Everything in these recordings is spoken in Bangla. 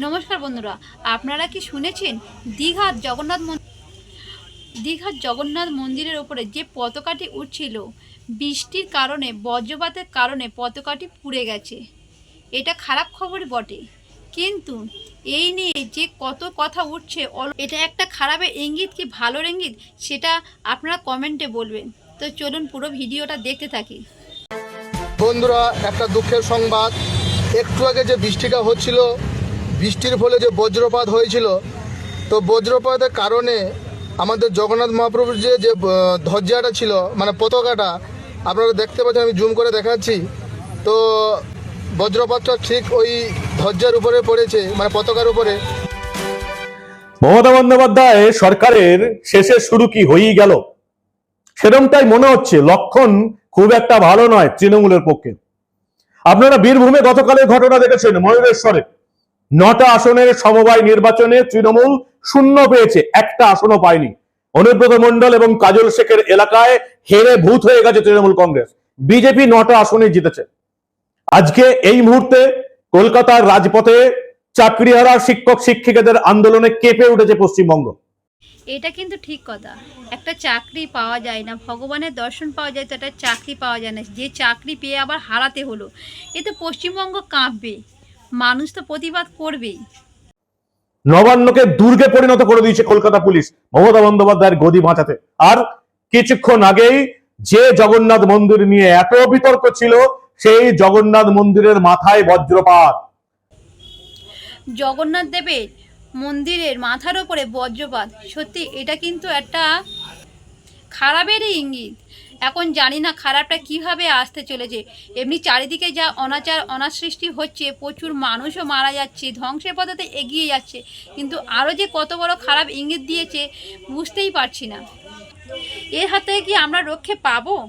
নমস্কার বন্ধুরা, আপনারা কি শুনেছেন দীঘার জগন্নাথ মন- দীঘার জগন্নাথ মন্দিরের ওপরে যে পতাকাটি উঠছিল, বৃষ্টির কারণে, বজ্রপাতের কারণে পতাকাটি পুড়ে গেছে। এটা খারাপ খবরই বটে, কিন্তু এই নিয়ে যে কত কথা উঠছে এটা একটা খারাপের ইঙ্গিত কি ভালোর ইঙ্গিত, সেটা আপনারা কমেন্টে বলবেন। তো চলুন পুরো ভিডিওটা দেখতে থাকি। বন্ধুরা, একটা দুঃখের সংবাদ। একটু আগে যে বৃষ্টিটা হচ্ছিল বৃষ্টির ফলে যে বজ্রপাত হয়েছিল, তো বজ্রপাতের কারণে আমাদের জগন্নাথ মহাপ্রভুর যে যে ধ্বজাটা ছিল মানে পতাকাটা, আপনারা দেখতে পাচ্ছেন, আমি জুম করে দেখাচ্ছি। তো বজ্রপাতটা ঠিক ওই ধ্বজার উপরে পড়েছে মানে পতাকার উপরে। মমতা বন্দ্যোপাধ্যায় সরকারের শেষে শুরু কি হয়েই গেল? সেরমটাই মনে হচ্ছে, লক্ষণ খুব একটা ভালো নয় তৃণমূলের পক্ষে। আপনারা বীরভূমে গতকালের ঘটনা দেখেছেন, ময়ূরেশ্বরে। নটা আসনের সমবায় নির্বাচনে তৃণমূল শূন্য পেয়েছে, একটা আসনও পায়নি। অনুব্রত মণ্ডল এবং কাজল শেখের এলাকায় হেরে ভূত হয়ে গেছে তৃণমূল কংগ্রেস। বিজেপি নটা আসনে জিতেছে। আজকে এই মুহূর্তে কলকাতার রাজপথে চাকরিহারা শিক্ষক শিক্ষিকাদের আন্দোলনে কেঁপে উঠেছে পশ্চিমবঙ্গ। এটা কিন্তু ঠিক কথা। একটা চাকরি পাওয়া যায় না, ভগবানের দর্শন পাওয়া যায়, তো একটা চাকরি পাওয়া যায় না। যে চাকরি পেয়ে আবার হারাতে হলো, এ তো পশ্চিমবঙ্গ কাঁপবে। মানুষ তো প্রতিবাদ করবেই। নবান্নকে দুর্গে পরিণত করে দিয়েছে কলকাতা পুলিশ মমতা বন্দ্যোপাধ্যায়ের গদি বাঁচাতে। আর কিছুক্ষণ আগেই যে জগন্নাথ মন্দির নিয়ে এত বিতর্ক ছিল সেই জগন্নাথ মন্দিরের মাথায় বজ্রপাত। জগন্নাথ দেবের মন্দিরের মাথার ওপরে বজ্রপাত। সত্যি এটা কিন্তু একটা খারাপেরই ইঙ্গিত। এখন জানি না খারাপটা কীভাবে আসতে চলেছে। এমনি চারিদিকে যা অনাচার, অনাসৃষ্টি হচ্ছে, প্রচুর মানুষও মারা যাচ্ছে, ধ্বংসের পথে এগিয়ে যাচ্ছে। কিন্তু আরও যে কত বড় খারাপ ইঙ্গিত দিয়েছে, বুঝতেই পারছি না। এর হাত কি আমরা রক্ষে পাবো?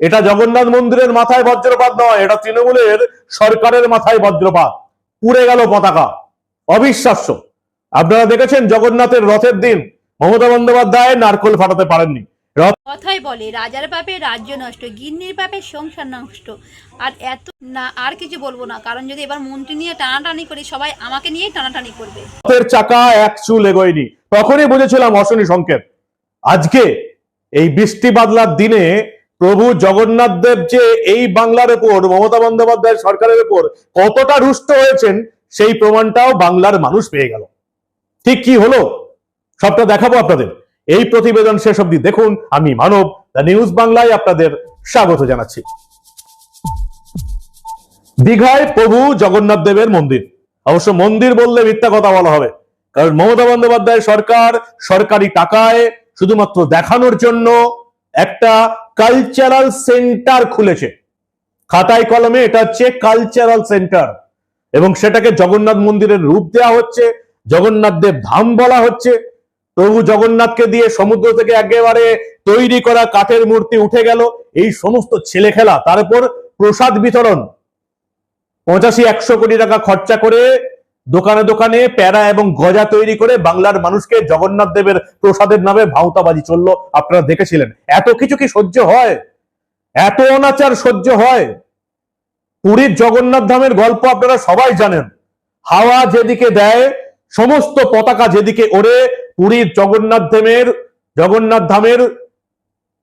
এটা জগন্নাথ মন্দিরের মাথায় বজ্রপাত নয়, এটা তৃণমূলের সরকারের মাথায় বজ্রপাত। পুড়ে গেল পতাকা। অবিশ্বাস্য। আপনারা দেখেছেন জগন্নাথের রথের দিন। মমতা বন্দ্যোপাধ্যায় নারকোল ফাটাতে পারেননি। কথাই বলে রাজার পাপে রাজ্য নষ্ট গিন্নির পাপে সংসার নষ্ট। আর এত না আর কিছু বলব না কারণ যদি এবার মন্ত্রী নিয়ে টানাটানি করি সবাই আমাকে নিয়েই টানাটানি করবে। রথের চাকা এক চুল এগোয়নি। তখনই বুঝেছিলাম অশনি সংকেত। আজকে এই বৃষ্টি বাদলার দিনে প্রভু জগন্নাথ দেব যে এই বাংলার উপর মমতা বন্দ্যোপাধ্যায় সরকারের উপর কতটা রুষ্ট হয়েছেন সেই প্রমাণটাও বাংলার মানুষ পেয়ে গেল। ঠিক কি হলো? সবটা দেখাবো আপনাদের। এই প্রতিবেদন শেষ অবধি দেখুন। আমি মানব, দ্য নিউজ বাংলায় আপনাদের স্বাগত জানাচ্ছি। দীঘায় প্রভু জগন্নাথ দেবের মন্দির। অবশ্য মন্দির বললে মিথ্যা কথা বলা হবে। কারণ মমতা বন্দ্যোপাধ্যায় সরকার সরকারি টাকায় শুধুমাত্র দেখানোর জন্য একটা কালচারাল সেন্টার খুলেছে। খাতায় কলমে এটা হচ্ছে কালচারাল সেন্টার এবং সেটাকে জগন্নাথ মন্দিরের রূপ দেওয়া হচ্ছে, জগন্নাথ দেব ধাম বলা হচ্ছে। প্রভু জগন্নাথকে দিয়ে সমুদ্র থেকে একেবারে তৈরি করা কাঠের মূর্তি উঠে গেল। এই সমস্ত ছেলে খেলা তার উপর প্রসাদ বিতরণ। পঁচাশি, একশো কোটি টাকা খরচা করে দোকানে দোকানে প্যারা এবং গজা তৈরি করে বাংলার মানুষকে জগন্নাথ দেবের প্রসাদের নামে ভাউতাবাজি চলল। আপনারা দেখেছিলেন। এত কিছু কি সহ্য হয়? এত অনাচার সহ্য হয়? পুরীর জগন্নাথ ধামের গল্প আপনারা সবাই জানেন। হাওয়া যেদিকে দেয়, সমস্ত পতাকা যেদিকে ওড়ে পুরীর জগন্নাথ ধামের জগন্নাথ ধামের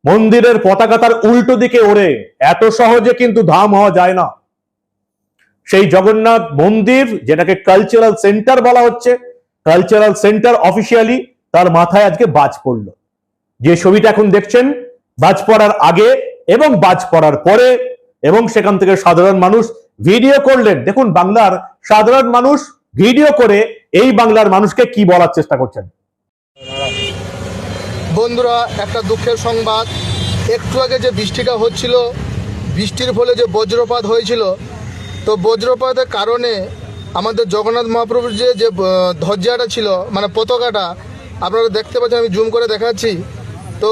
মন্দিরের পতাকা তার উল্টো দিকে ওড়ে। এত সহজে কিন্তু ধাম হওয়া যায় না। সেই জগন্নাথ মন্দির, যেটাকে কালচারাল সেন্টার বলা হচ্ছে কালচারাল সেন্টার অফিসিয়ালি তার মাথায় আজকে বাজ পড়ল। যে ছবিটা এখন দেখছেন, বাজ পড়ার আগে এবং বাজ পড়ার পরে এবং সেখান থেকে সাধারণ মানুষ ভিডিও করলেন। দেখুন বাংলার সাধারণ মানুষ ভিডিও করে এই বাংলার মানুষকে কি বলার চেষ্টা করছেন? বন্ধুরা, একটা দুঃখের সংবাদ। একটু আগে যে বৃষ্টিটা হচ্ছিল, বৃষ্টির ফলে যে বজ্রপাত হয়েছিল, তো বজ্রপাতের কারণে আমাদের জগন্নাথ মহাপ্রভুর যে যে ধ্বজাটা ছিল মানে পতাকাটা, আপনারা দেখতে পাচ্ছেন, আমি জুম করে দেখাচ্ছি। তো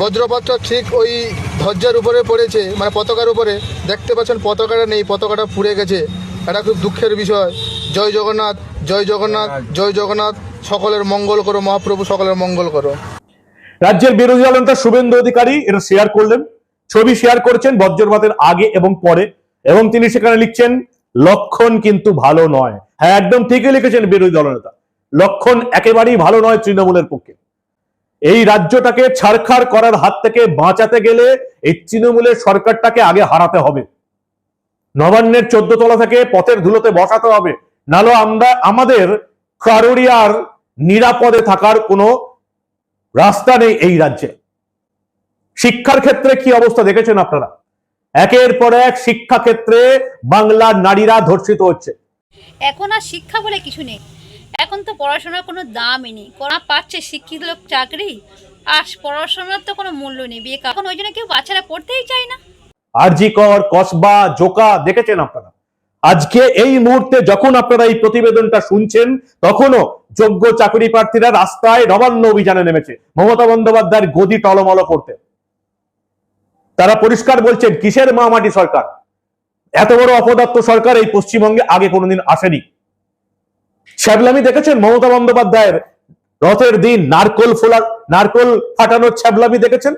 বজ্রপাতটা ঠিক ওই ধ্বজার উপরে পড়েছে মানে পতাকার উপরে। দেখতে পাচ্ছেন, পতাকাটা নেই, পতাকাটা পুড়ে গেছে। এটা খুব দুঃখের বিষয়। জয় জগন্নাথ জয় জগন্নাথ জয় জগন্নাথ। সকলের মঙ্গল করো মহাপ্রভু সকলের মঙ্গল করো। রাজ্যের বিরোধী দলনেতা শুভেন্দু অধিকারী এটা শেয়ার করলেন। ছবি শেয়ার করেছেন বজ্রপাতের আগে এবং পরে এবং তিনি সেখানে লিখছেন লক্ষণ কিন্তু ভালো নয়। হ্যাঁ একদম ঠিকই লিখেছেন বিরোধী দলনেতা লক্ষণ একেবারেই ভালো নয় তৃণমূলের পক্ষে। এই রাজ্যটাকে ছাড়খাড় করার হাত থেকে বাঁচাতে গেলে এই তৃণমূলের সরকারটাকে আগে হারাতে হবে। নবান্নের চোদ্দ তলা থেকে পথের ধুলোতে বসাতে হবে। নালো আমরা আমাদের কারোরই আর নিরাপদে থাকার কোনো রাস্তা নেই এই রাজ্যে। শিক্ষার ক্ষেত্রে কি অবস্থা দেখেছেন আপনারা? একের পর এক শিক্ষা ক্ষেত্রে বাংলার নারীরা ধর্ষিত হচ্ছে। এখন আর শিক্ষা বলে কিছু নেই। এখন তো পড়াশোনার কোনো দামই নেই। করা পাচ্ছে শিক্ষিত লোক চাকরি আর পড়াশোনার তো কোনো মূল্য নেই। বিয়ে এখন ওই জন্য কেউ বাচ্চারা পড়তেই চায় না। আর জি আরজিকর কসবা জোকা দেখেছেন আপনারা? আজকে এই মুহূর্তে যখন আপনারা এই প্রতিবেদনটা শুনছেন, তখনও যোগ্য চাকরি প্রার্থীরা রাস্তায় নবান্ন অভিযানে নেমেছে। মমতা বন্দ্যোপাধ্যায়ের গদি টলমল করতে। তারা পরিষ্কার বলছেন, কিসের মামাটি সরকার? এত বড় অপদার্থ সরকার এই পশ্চিমবঙ্গে আগে কোনোদিন আসেনি। ছ্যাবলামি দেখেছেন মমতা বন্দ্যোপাধ্যায়ের রথের দিন? নারকোল ফোলা নারকোল ফাটানোর ছ্যাবলামি দেখেছেন?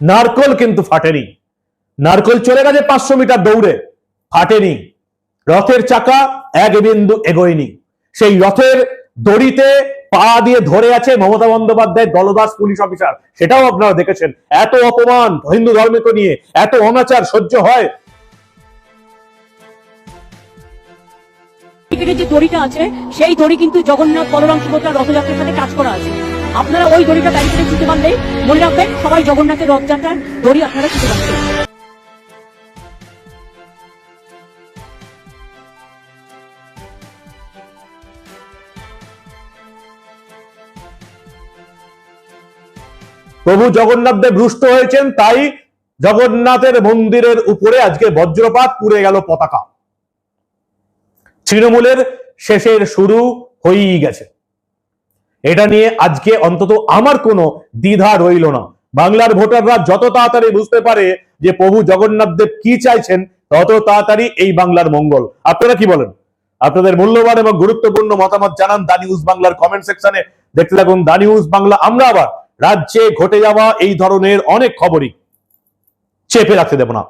নারকোল কিন্তু ফাটেনি। নারকোল চলে গেছে পাঁচশো মিটার দৌড়ে, ফাটেনি। রথের চাকা এক বিন্দু এগোয়নি। সেই রথের দড়িতে পা দিয়ে ধরে আছে মমতা বন্দ্যোপাধ্যায়, দলদাস, পুলিশ অফিসার। সেটাও আপনারা দেখেছেন। এত অপমান হিন্দু ধর্মকে নিয়ে, এত অনাচার সহ্য হয়। যে দড়িটা আছে, সেই দড়ি কিন্তু জগন্নাথ বলরাম সুভদ্রা রথযাত্রার সাথে কাজ করা আছে। আপনারা ওই দড়িটা ব্যারিকেডে ছুটে পারলেই মনে রাখবেন সবাই জগন্নাথের রথযাত্রার দড়ি আপনারা ছুটে পাচ্ছেন প্রভু জগন্নাথ দেব রুষ্ট হয়েছেন, তাই জগন্নাথের মন্দিরের উপরে আজকে বজ্রপাত পুড়ে গেল পতাকা। তৃণমূলের শেষের শুরু হয়েই গেছে। এটা নিয়ে আজকে অন্তত আমার কোনো দ্বিধা রইল না। বাংলার ভোটাররা যত তাড়াতাড়ি বুঝতে পারে যে প্রভু জগন্নাথ দেব কি চাইছেন, তত তাড়াতাড়ি এই বাংলার মঙ্গল। আপনারা কি বলেন? আপনাদের মূল্যবান এবং গুরুত্বপূর্ণ মতামত জানান দা নিউজ বাংলার কমেন্ট সেকশনে দেখতে থাকুন দা নিউজ বাংলা। আমরা আবার রাজ্যে ঘটে যাওয়া এই ধরনের অনেক খবরই চেপে রাখতে দেব না।